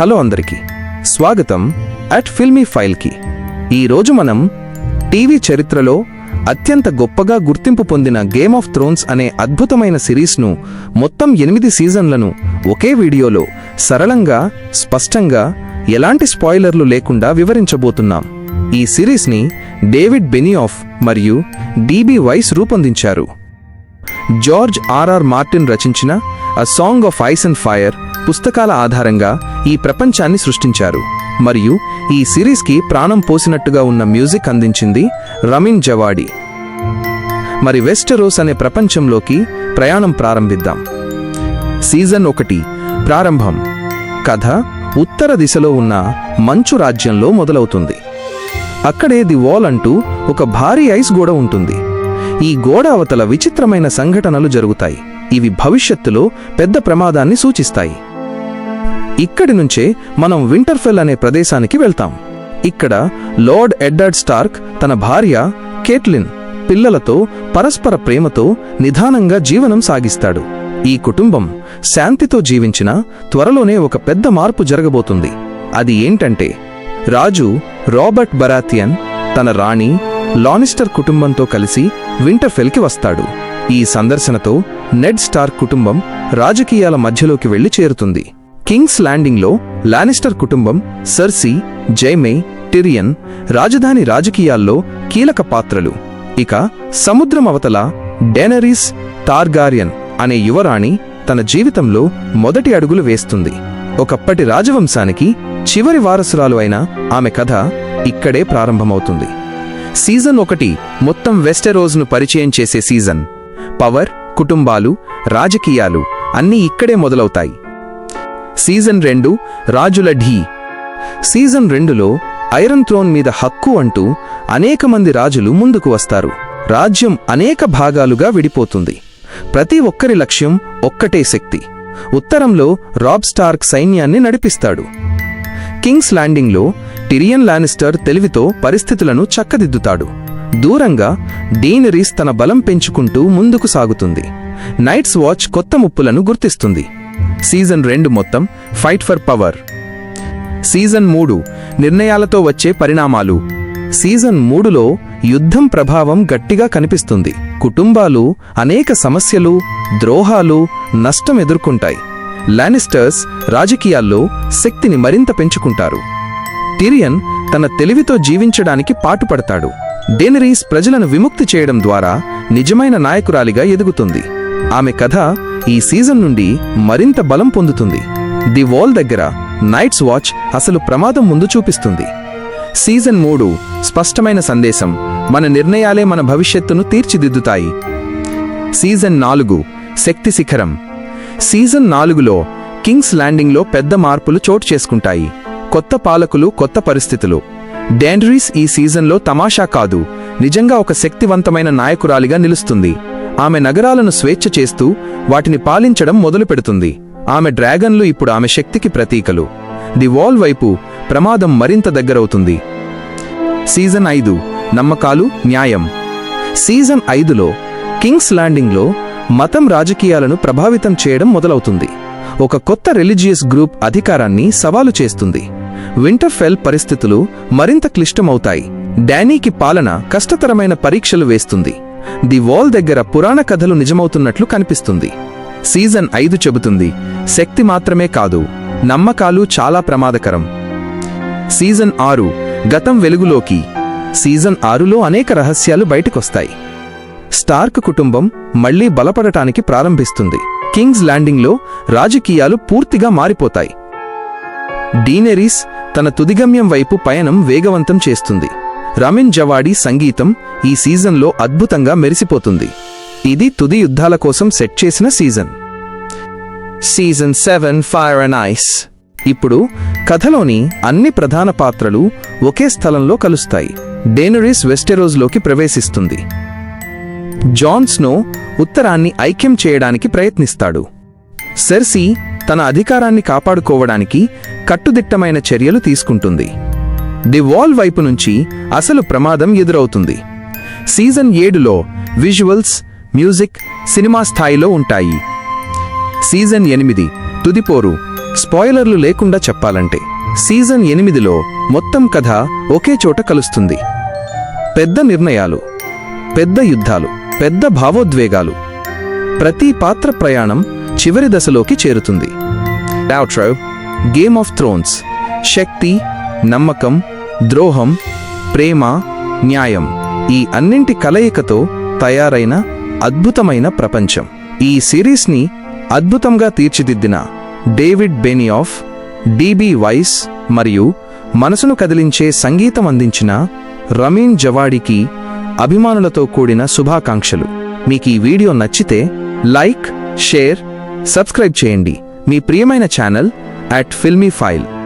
Hello అందరికీ. స్వాగతం at filmy ఫైల్కి ఈరోజు మనం టీవీ చరిత్రలో అత్యంత గొప్పగా గుర్తింపు పొందిన గేమ్ ఆఫ్ థ్రోన్స్ అనే అద్భుతమైన సిరీస్ను మొత్తం ఎనిమిది సీజన్లను ఒకే వీడియోలో సరళంగా స్పష్టంగా ఎలాంటి స్పాయిలర్లు లేకుండా వివరించబోతున్నాం. ఈ సిరీస్ని డేవిడ్ బెనియాఫ్ మరియు డిబి వైస్ రూపొందించారు. జార్జ్ ఆర్ఆర్ మార్టిన్ రచించిన a song of ice and fire పుస్తకాల ఆధారంగా ఈ ప్రపంచాన్ని సృష్టించారు. మరియు ఈ సిరీస్కి ప్రాణం పోసినట్టుగా ఉన్న మ్యూజిక్ అందించింది రమిన్ జవాడి. మరి వెస్టరోస్ అనే ప్రపంచంలోకి ప్రయాణం ప్రారంభిద్దాం. సీజన్ ఒకటి ప్రారంభం. కథ ఉత్తర దిశలో ఉన్న మంచు రాజ్యంలో మొదలవుతుంది. అక్కడే ది వాల్ అంటూ ఒక భారీ ఐస్ గోడ ఉంటుంది. ఈ గోడ అవతల విచిత్రమైన సంఘటనలు జరుగుతాయి. ఇవి భవిష్యత్తులో పెద్ద ప్రమాదాన్ని సూచిస్తాయి. ఇక్కడి నుంచే మనం వింటర్ఫెల్ అనే ప్రదేశానికి వెళ్తాం. ఇక్కడ లార్డ్ ఎడ్డర్డ్ స్టార్క్ తన భార్య కేట్లిన్ పిల్లలతో పరస్పర ప్రేమతో నిదానంగా జీవనం సాగిస్తాడు. ఈ కుటుంబం శాంతితో జీవించిన త్వరలోనే ఒక పెద్ద మార్పు జరగబోతుంది. అది ఏంటంటే రాజు రాబర్ట్ బరాథియన్ తన రాణి లానిస్టర్ కుటుంబంతో కలిసి వింటర్ఫెల్కి వస్తాడు. ఈ సందర్శనతో నెడ్ స్టార్క్ కుటుంబం రాజకీయాల మధ్యలోకి వెళ్ళి చేరుతుంది. కింగ్స్ ల్యాండింగ్లో లానిస్టర్ కుటుంబం సర్సీ జైమే టిరియన్ రాజధాని రాజకీయాల్లో కీలక పాత్రలు. ఇక సముద్రం అవతల డెనరీస్ టార్గారియన్ అనే యువరాణి తన జీవితంలో మొదటి అడుగులు వేస్తుంది. ఒకప్పటి రాజవంశానికి చివరి వారసురాలు అయిన ఆమె కథ ఇక్కడే ప్రారంభమవుతుంది. సీజన్ ఒకటి మొత్తం వెస్టెరోజ్ను పరిచయం చేసే సీజన్. పవర్ కుటుంబాలు రాజకీయాలు అన్నీ ఇక్కడే మొదలవుతాయి. సీజన్ రెండు రాజుల ఢీ. సీజన్ రెండులో ఐరన్ థ్రోన్ మీద హక్కు అంటూ అనేక మంది రాజులు ముందుకు వస్తారు. రాజ్యం అనేక భాగాలుగా విడిపోతుంది. ప్రతి ఒక్కరి లక్ష్యం ఒక్కటే శక్తి. ఉత్తరంలో రాబ్ స్టార్క్ సైన్యాన్ని నడిపిస్తాడు. కింగ్స్ ల్యాండింగ్లో టిరియన్ లానిస్టర్ తెలివితో పరిస్థితులను చక్కదిద్దుతాడు. దూరంగా డీనరీస్ తన బలం పెంచుకుంటూ ముందుకు సాగుతుంది. నైట్స్ వాచ్ కొత్త ముప్పులను గుర్తిస్తుంది. సీజన్ రెండు మొత్తం ఫైట్ ఫర్ పవర్. సీజన్ మూడు నిర్ణయాలతో వచ్చే పరిణామాలు. సీజన్ మూడులో యుద్ధం ప్రభావం గట్టిగా కనిపిస్తుంది. కుటుంబాలు అనేక సమస్యలు ద్రోహాలు నష్టం ఎదుర్కొంటాయి. లానిస్టర్స్ రాజకీయాల్లో శక్తిని మరింత పెంచుకుంటారు. టిరియన్ తన తెలివితో జీవించడానికి పాటుపడతాడు. డెనరీస్ ప్రజలను విముక్తి చేయడం ద్వారా నిజమైన నాయకురాలిగా ఎదుగుతుంది. ఆమె కథ ఈ సీజన్ నుండి మరింత బలం పొందుతుంది. ది వాల్ దగ్గర నైట్స్ వాచ్ అసలు ప్రమాదం ముందు చూపిస్తుంది. సీజన్ మూడు స్పష్టమైన సందేశం మన నిర్ణయాలే మన భవిష్యత్తును తీర్చిదిద్దుతాయి. సీజన్ నాలుగు శక్తి శిఖరం. సీజన్ నాలుగులో కింగ్స్ ల్యాండింగ్లో పెద్ద మార్పులు చోటు చేసుకుంటాయి. కొత్త పాలకులు కొత్త పరిస్థితులు. డాండ్రీస్ ఈ సీజన్లో తమాషా కాదు నిజంగా ఒక శక్తివంతమైన నాయకురాలిగా నిలుస్తుంది. ఆమె నగరాలను స్వేచ్ఛ చేస్తూ వాటిని పాలించడం మొదలుపెడుతుంది. ఆమె డ్రాగన్లు ఇప్పుడు ఆమె శక్తికి ప్రతీకలు. ది వాల్ వైపు ప్రమాదం మరింత దగ్గరవుతుంది. సీజన్ ఐదు నమ్మకాలు న్యాయం. సీజన్ ఐదులో కింగ్స్ ల్యాండింగ్లో మతం రాజకీయాలను ప్రభావితం చేయడం మొదలవుతుంది. ఒక కొత్త రిలీజియస్ గ్రూప్ అధికారాన్ని సవాలు చేస్తుంది. వింటర్ఫెల్ పరిస్థితులు మరింత క్లిష్టమవుతాయి. డానీకి పాలన కష్టతరమైన పరీక్షలు వేస్తుంది. ది వాల్ దగ్గర పురాణ కథలు నిజమవుతున్నట్లు కనిపిస్తుంది. సీజన్ ఐదు చెబుతుంది శక్తి మాత్రమే కాదు నమ్మకాలు చాలా ప్రమాదకరం. సీజన్ ఆరు గతం వెలుగులోకి. సీజన్ ఆరులో అనేక రహస్యాలు బయటకొస్తాయి. స్టార్క్ కుటుంబం మళ్ళీ బలపడటానికి ప్రారంభిస్తుంది. కింగ్స్ ల్యాండింగ్లో రాజకీయాలు పూర్తిగా మారిపోతాయి. డీనెరీస్ తన తుదిగమ్యం వైపు పయనం వేగవంతం చేస్తుంది. రమిన్ జవాడి సంగీతం ఈ సీజన్లో అద్భుతంగా మెరిసిపోతుంది. ఇది తుది యుద్ధాల కోసం సెట్ చేసిన season. Season seven fire and ice. ఇప్పుడు కథలోని అన్ని ప్రధాన పాత్రలు ఒకే స్థలంలో కలుస్తాయి. డేనరీస్ వెస్టెరోజ్లోకి ప్రవేశిస్తుంది. జాన్ స్నో ఉత్తరాన్ని ఐక్యం చేయడానికి ప్రయత్నిస్తాడు. సెర్సీ తన అధికారాన్ని కాపాడుకోవడానికి కట్టుదిట్టమైన చర్యలు తీసుకుంటుంది. ది వాల్ వైపు నుంచి అసలు ప్రమాదం ఎదురవుతుంది. సీజన్ ఏడులో విజువల్స్ మ్యూజిక్ సినిమా స్థాయిలో ఉంటాయి. సీజన్ ఎనిమిది తుదిపోరు స్పాయిలర్లు లేకుండా చెప్పాలంటే సీజన్ ఎనిమిదిలో మొత్తం కథ ఒకే చోట కలుస్తుంది. పెద్ద నిర్ణయాలు పెద్ద యుద్ధాలు పెద్ద భావోద్వేగాలు. ప్రతి పాత్ర ప్రయాణం చివరి దశలోకి చేరుతుంది. అవుట్రో గేమ్ ఆఫ్ థ్రోన్స్ శక్తి నమ్మకం ద్రోహం ప్రేమ న్యాయం ఈ అన్నింటి కలయికతో తయారైన అద్భుతమైన ప్రపంచం. ఈ సిరీస్ని అద్భుతంగా తీర్చిదిద్దిన డేవిడ్ బెనియాఫ్ డిబి వైస్ మరియు మనసును కదిలించే సంగీతం అందించిన రమీన్ జవాడికి అభిమానులతో కూడిన శుభాకాంక్షలు. మీకు ఈ వీడియో నచ్చితే లైక్ షేర్ సబ్స్క్రైబ్ చేయండి. మీ ప్రియమైన ఛానల్ అట్ ఫిల్మీ ఫైల్.